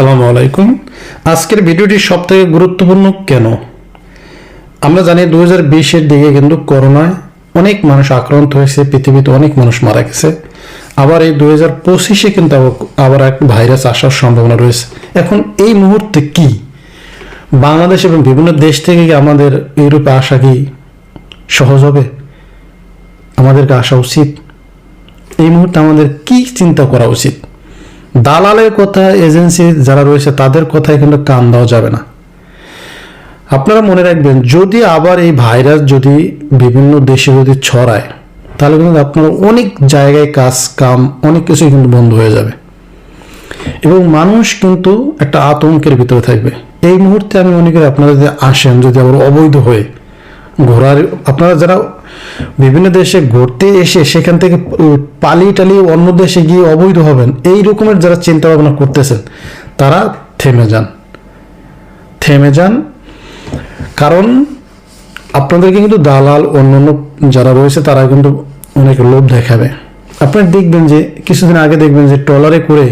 আসসালামু আলাইকুম। আজকের ভিডিওটি সব থেকে গুরুত্বপূর্ণ কেন? আমরা জানি দু হাজার বিশের দিকে কিন্তু করোনায় অনেক মানুষ আক্রান্ত হয়েছে, পৃথিবীতে অনেক মানুষ মারা গেছে। আবার এই দু হাজার পঁচিশে কিন্তু আবার- এক ভাইরাস আসার সম্ভাবনা রয়েছে। এখন এই মুহূর্তে কি? বাংলাদেশ এবং বিভিন্ন দেশ থেকে কি আমাদের ইউরোপে আসা কি সহজ হবে? আমাদেরকে আসা উচিত। এই মুহূর্তে আমাদের কি চিন্তা করা উচিত? দালালের কথা এজেন্সি যারা রয়েছে তাদের কথায় কিন্তু কান দেওয়া যাবে না। আপনারা মনে রাখবেন, যদি আবার এই ভাইরাস যদি বিভিন্ন দেশে যদি ছড়ায়, তাহলে কিন্তু আপনার অনেক জায়গায় কাজ, কাম, অনেক কিছুই কিন্তু বন্ধ হয়ে যাবে। এবং মানুষ কিন্তু একটা আতঙ্কের ভিতরে থাকবে। এই মুহূর্তে আমি মনে করি আপনারা যদি আসেন, যদি আবার অবৈধ হয়ে ঘোরার আপনারা যারা বিভিন্ন দেশে ঘুরতে এসে সেখান থেকে পালিয়ে টালিয়ে অন্য দেশে গিয়ে অবৈধ হবেন, এই রকমের যারা চিন্তা ভাবনা করতেছেন, তারা থেমে যান। থেমে যান, কারণ আপনাদেরকে কিন্তু দালাল অন্যান্য যারা রয়েছে, তারা কিন্তু অনেক লোভ দেখাবে। আপনারা দেখবেন যে, কিছুদিন আগে দেখবেন যে, ট্রলারে করে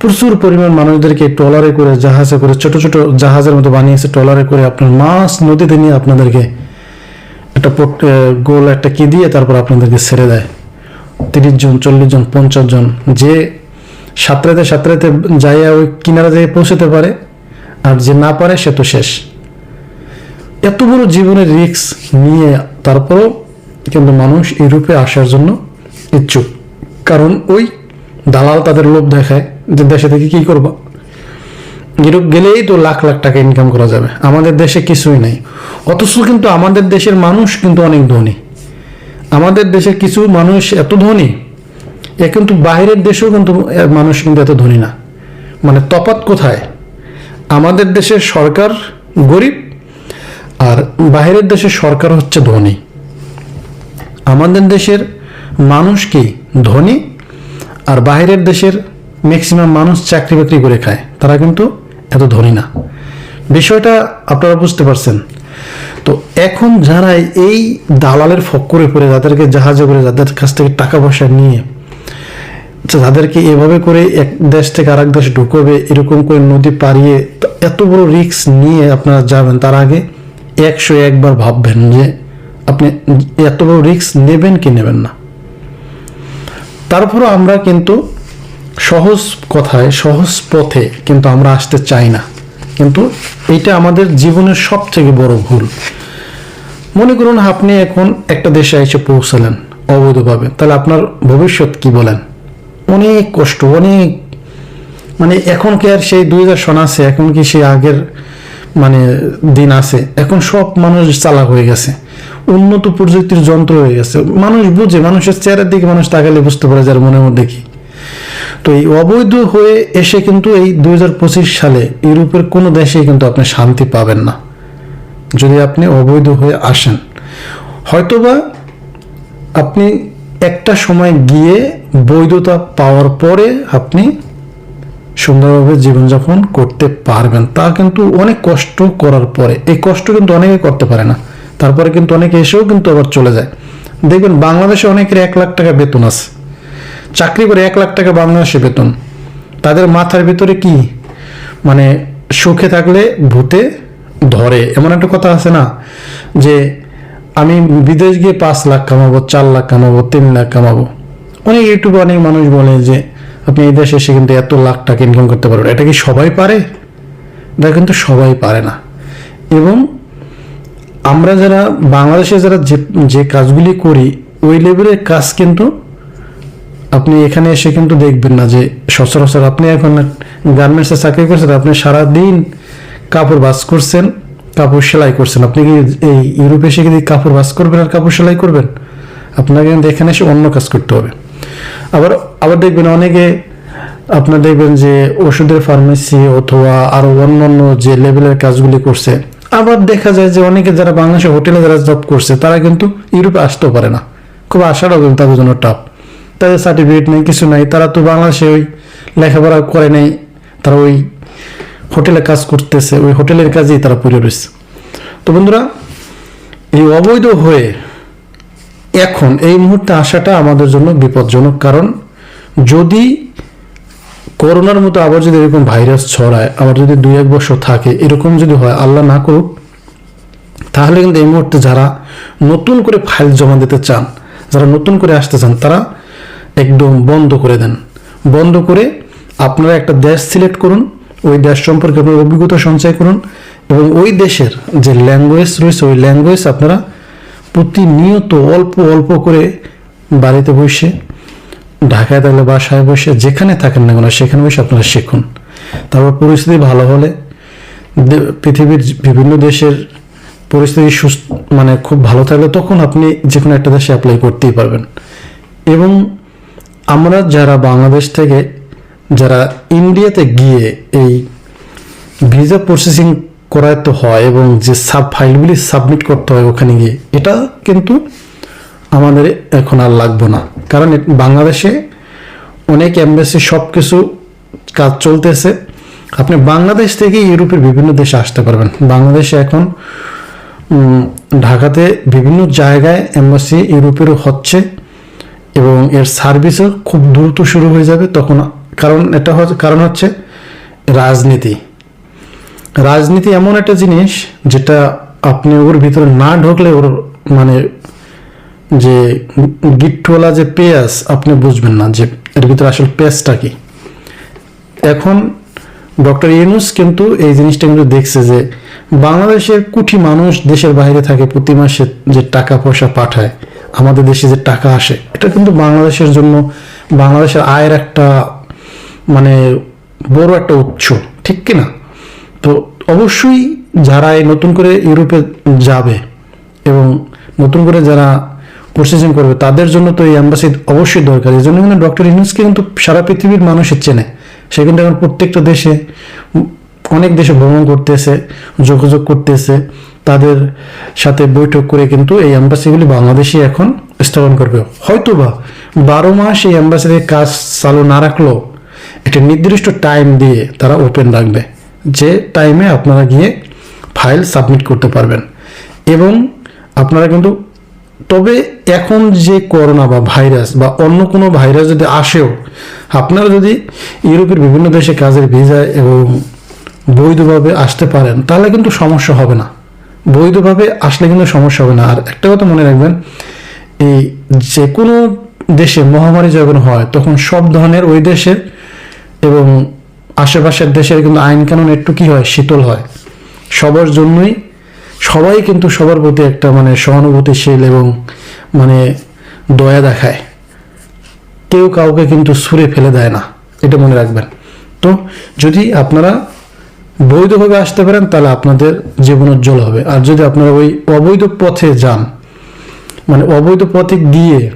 প্রচুর পরিমাণ মানুষদেরকে ট্রলারে করে, জাহাজে করে, ছোট ছোট জাহাজের মতো বানিয়েছে, ট্রলারে করে, আপনার মাছ নদীতে নিয়ে আপনাদেরকে একটা গোল, একটা কি দিয়ে তারপর আপনাদেরকে ছেড়ে দেয়। তিরিশ জন, চল্লিশ জন, পঞ্চাশ জন, যে সাঁতরাতে সাঁতরাতে যাইয়া ওই কিনারা যেয়ে পৌঁছতে পারে, আর যে না পারে সে তো শেষ। এত বড় জীবনের রিস্ক নিয়ে তারপরও কিন্তু মানুষ ইউরোপে আসার জন্য ইচ্ছুক। কারণ ওই দালাল তাদের লোভ দেখায় যে দেশে থেকে কি করব? ইউরোপ গেলেই তো লাখ লাখ টাকা ইনকাম করা যাবে। আমাদের দেশে কিছুই নাই। অথচ কিন্তু আমাদের দেশের মানুষ কিন্তু অনেক ধনী। আমাদের দেশে কিছু মানুষ এত ধনী, এ কিন্তু বাইরের দেশেও কিন্তু মানুষ কিন্তু এত ধনী না। মানে তফাৎ কোথায়? আমাদের দেশের সরকার গরিব আর বাইরের দেশের সরকার হচ্ছে ধনী। আমাদের দেশের মানুষ কি ধনী আর বাইরের দেশের ম্যাক্সিমাম মানুষ চাকরি বাকরি করে খায়? তারা কিন্তু এত ধনী না। বিষয়টা আপনারা বুঝতে পারছেন। তো এখন যারা এই দালালের ফক্করে পড়ে, যাদেরকে জাহাজে করে, যাদের কাছ থেকে টাকা পয়সা নিয়ে যাদেরকে এভাবে করে এক দেশ থেকে আরেক দেশে ঢুকবে, এরকম করে নদী পাড়িয়ে এত বড় রিস্ক নিয়ে আপনারা যাবেন, তার আগে একশো একবার ভাববেন যে আপনি এত বড় রিস্ক নেবেন কি নেবেন না। তারপরও আমরা কিন্তু সহজ কথায়, সহজ পথে কিন্তু আমরা আসতে চাই না। কিন্তু এটা আমাদের জীবনের সব থেকে বড় ভুল। মনে করুন আপনি এখন একটা দেশে এসে পৌঁছালেন, অবৈধভাবে। তাহলে আপনার ভবিষ্যৎ কি বলেন? অনেক কষ্ট, অনেক মানে এখন কি আর সেই দুই হাজার সন আছে, এখন কি সেই আগের মানে দিন আছে? এখন সব মানুষ চালাক হয়ে গেছে। উন্নত প্রযুক্তির যন্ত্র হয়ে গেছে। মানুষ বুঝে, মানুষের চেহারার দিকে মানুষ তাকালে বুঝতে পারে যার মনের মধ্যে কি। তো এই অবৈধ হয়ে এসে কিন্তু এই দুই হাজার পঁচিশ সালে ইউরোপের কোনো দেশে কিন্তু আপনি শান্তি পাবেন না। যদি আপনি অবৈধ হয়ে আসেন। হয়তোবা আপনি একটা সময় গিয়ে বৈধতা পাওয়ার পরে আপনি সুন্দরভাবে জীবনযাপন করতে পারবেন। তা কিন্তু অনেক কষ্ট করার পরে। এই কষ্ট কিন্তু অনেকে করতে পারে না। তারপরে কিন্তু অনেকে এসেও কিন্তু আবার চলে যায়। দেখবেন বাংলাদেশে অনেকের এক লাখ টাকা বেতন আছে। চাকরি করে এক লাখ টাকা বাংলাদেশে বেতন। তাদের মাথার ভিতরে কি? মানে সুখে থাকলে ভূতে ধরে। এমন একটা কথা আছে না, যে আমি বিদেশ গিয়ে পাঁচ লাখ কামাবো, চার লাখ কামাবো, তিন লাখ কামাবো। অনেক ইউটিউবে অনেক মানুষ বলে যে আপনি এই দেশে এসে কিন্তু এত লাখ টাকা ইনকাম করতে পারবেন এটা কি সবাই পারে? এটা কিন্তু সবাই পারে না। এবং আমরা যারা বাংলাদেশে যারা যে যে কাজগুলি করি, ওই লেভেলের কাজ কিন্তু আপনি এখানে এসে কিন্তু দেখবেন না যে সচরাচর আপনি এখন গার্মেন্টসে চাকরি করছেন, আপনি সারাদিন কাপড় বাস করছেন, কাপড় সেলাই করছেন। আপনি কি এই ইউরোপে এসে কি কাপড় বাস করবেন আর কাপড় সেলাই করবেন? আপনাকে কিন্তু এখানে এসে অন্য কাজ করতে হবে। আবার আবার দেখবেন অনেকে আপনার দেখবেন যে ওষুধের ফার্মেসি অথবা আরও অন্য যে লেভেলের কাজগুলি করছে, আবার দেখা যায় যে অনেকে যারা বাংলাদেশে হোটেলে যারা জব করছে, তারা কিন্তু ইউরোপে আসতেও পারে না। খুব আশাটাও কিন্তু তাদের জন্য টাফ তাদের সার্টিফিকেট নেই, কিছু নাই। তারা তো বাংলাদেশে ওই লেখাপড়া করে নেই, তারা ওই হোটেলে কাজ করতেছে, ওই হোটেলের কাজেই তারা পড়ে রয়েছে। তো বন্ধুরা, এই অবৈধ হয়ে এখন এই মুহূর্তে আসাটা আমাদের জন্য বিপজ্জনক, কারণ যদি করোনার মতো আবার যদি এরকম ভাইরাস ছড়ায়, আবার যদি দুই এক বছর থাকে, এরকম যদি হয়, আল্লাহ না করুক, তাহলে কিন্তু এই মুহূর্তে যারা নতুন করে ফাইল জমা দিতে চান, যারা নতুন করে আসতে চান, তারা একদম বন্ধ করে দেন। বন্ধ করে আপনারা একটা দেশ সিলেক্ট করুন, ওই দেশ সম্পর্কে আপনার অভিজ্ঞতা সঞ্চয় করুন এবং ওই দেশের যে ল্যাঙ্গুয়েজ রয়েছে, ওই ল্যাঙ্গুয়েজ আপনারা প্রতিনিয়ত অল্প অল্প করে বাড়িতে বসে, ঢাকায় থাকলে বাসায় বসে, যেখানে থাকেন না কেন, সেখানে বসে আপনারা শিখুন। তারপর পরিস্থিতি ভালো হলে পৃথিবীর বিভিন্ন দেশের পরিস্থিতি সুস্থ মানে খুব ভালো থাকলে তখন আপনি যে কোনো একটা দেশে অ্যাপ্লাই করতেই পারবেন। এবং আমরা যারা বাংলাদেশ থেকে, যারা ইন্ডিয়াতে গিয়ে এই ভিসা প্রসেসিং করাতে হয় এবং যে সাব ফাইলগুলি সাবমিট করতে হয় ওখানে গিয়ে, এটা কিন্তু আমাদের এখন আর লাগবে না। কারণ বাংলাদেশে অনেক অ্যাম্বাসি সব কিছু কাজ চলতেছে। আপনি বাংলাদেশ থেকে ইউরোপের বিভিন্ন দেশে আসতে পারবেন। বাংলাদেশে এখন ঢাকাতে বিভিন্ন জায়গায় অ্যাম্বাসি ইউরোপেরও হচ্ছে। এবং এর সার্ভিসও খুব দ্রুত শুরু হয়ে যাবে। তখন কারণ এটা কারণ হচ্ছে রাজনীতি। রাজনীতি এমন একটা জিনিস যেটা আপনি ওর ভিতরে না ঢুকলে ওর মানে যে গিট্টুওয়ালা যে পেঁয়াজ, আপনি বুঝবেন না যে এর ভিতরে আসলে পেঁয়াজটা কি। এখন ডক্টর ইউনুস কিন্তু এই জিনিসটা কিন্তু দেখছে যে বাংলাদেশের কোটি মানুষ দেশের বাইরে থাকে প্রতি মাসে যে টাকা পয়সা পাঠায়। আমাদের দেশে যে টাকা আসে, এটা কিন্তু বাংলাদেশের জন্য, বাংলাদেশের আয়ের একটা মানে বড় একটা উৎস, ঠিক কি না তো অবশ্যই যারা এই নতুন করে ইউরোপে যাবে এবং নতুন করে যারা প্রসেসিং করবে, তাদের জন্য তো এই অ্যাম্বাসি অবশ্যই দরকার। এই জন্য কিন্তু ডক্টর ইউনুসকে কিন্তু সারা পৃথিবীর মানুষের চেনে। সে কিন্তু এখন প্রত্যেকটা দেশে, অনেক দেশে ভ্রমণ করতেছে, যোগাযোগ করতেছে। তাদের সাথে বৈঠক করে কিন্তু এই অ্যাম্বাসিগুলি বাংলাদেশে এখন স্থাপন করবে। হয়তো বা বারো মাস এই অ্যাম্বাসিদের কাজ চালু না রাখলেও একটা নির্দিষ্ট টাইম দিয়ে তারা ওপেন রাখবে, যে টাইমে আপনারা গিয়ে ফাইল সাবমিট করতে পারবেন। এবং আপনারা কিন্তু, তবে এখন যে করোনা বা ভাইরাস বা অন্য কোনো ভাইরাস যদি আসেও, আপনারা যদি ইউরোপের বিভিন্ন দেশে কাজের ভিসায় এবং বৈধভাবে আসতে পারেন, তাহলে কিন্তু সমস্যা হবে না। বৈধভাবে আসলে কিন্তু সমস্যা হবে না। আর একটা কথা মনে রাখবেন, এই যে কোনো দেশে মহামারী যখন হয়, তখন সব ধরনের ওই দেশের এবং আশেপাশের দেশের কিন্তু আইন কানুন একটু কি হয়, শীতল হয়। সবার জন্যই, সবাই কিন্তু সবার প্রতি একটা মানে সহানুভূতিশীল এবং মানে দয়া দেখায়। কেউ কাউকে কিন্তু সুরে ফেলে দেয় না, এটা মনে রাখবেন। তো যদি আপনারা বৈধভাবে আসতে পারেন, তাহলে আপনাদের জীবন উজ্জ্বল হবে। আর যদি আপনারা ওই অবৈধ পথে যান মানে অবৈধ পথে গিয়ে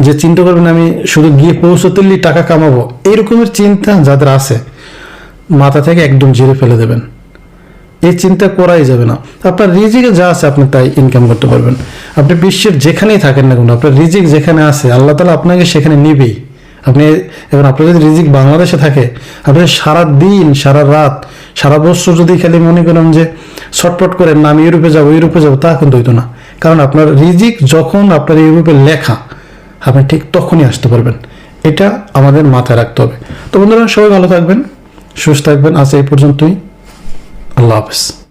যে চিন্তা করবেন, আমি শুধু গিয়ে পৌঁছতেই টাকা কামাবো, এরকমের চিন্তা যাদের আছে, মাথা থেকে একদম জিরে ফেলে দেবেন। এই চিন্তা করাই যাবে না। আপনার রিজিকে যা আছে, আপনি তাই ইনকাম করতে পারবেন। আপনি বিশ্বের যেখানেই থাকেন না কেন, আপনার রিজিক যেখানে আছে, আল্লাহ তালা আপনাকে সেখানে নিবেই। আপনি এবং আপনার যদি রিজিক বাংলাদেশে থাকে, আপনি সারা দিন সারা রাত সারা বছর যদি খালি মনে করেন যে ছটপট করেন, না, আমি ইউরোপে যাব ইউরোপে যাব, তা কিন্তু হইতো না। কারণ আপনার রিজিক যখন আপনার ইউরোপে লেখা, আপনি ঠিক তখনই আসতে পারবেন। এটা আমাদের মাথায় রাখতে হবে। তো বন্ধুরা, সবাই ভালো থাকবেন, সুস্থ থাকবেন। আজ এই পর্যন্তই। আল্লাহ হাফেজ।